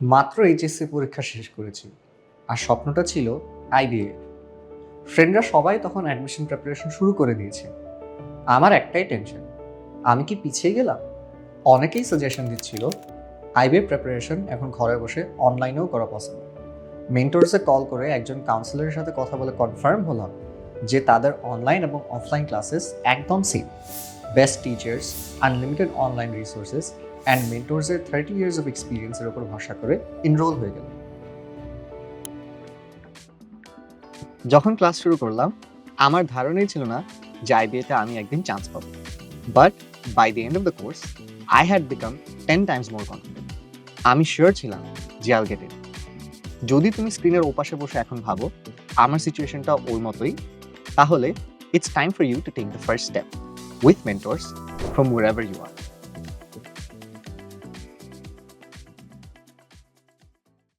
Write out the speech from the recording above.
মাত্র এইচএসসি পরীক্ষা শেষ করেছি। আর স্বপ্নটা ছিল আইবিএ ফ্রেন্ডরা সবাই তখন অ্যাডমিশন প্রিপারেশন শুরু করে দিয়েছে। আমার একটাই টেনশন আমি কি পিছিয়ে গেলাম? অনেকেই সাজেশন দিচ্ছিল আইবিএ প্রিপারেশন এখন ঘরে বসে অনলাইনেও করা পসিবল মেন্টরসে কল করে একজন কাউন্সিলরের সাথে কথা বলে কনফার্ম হলাম যে তাদের অনলাইন এবং অফলাইন ক্লাসেস একদম same best teachers unlimited online resources and মেন্টরসের thirty years of এক্সপিরিয়েন্সের উপর ভরসা করে এনরোল হয়ে গেল। যখন ক্লাস শুরু করলাম, আমার ধারণাই ছিল না যে আইবিএতে আমি একদিন চান্স পাবো। But by the end of the course I had become ten times more confident আমি শিওর ছিলাম যে আল গেট ইট যদি তুমি স্ক্রিনের ওপাশে বসে এখন ভাবো, আমার সিচুয়েশনটা ওর মতোই, তাহলে it's time for you to take the first step with mentors from wherever you are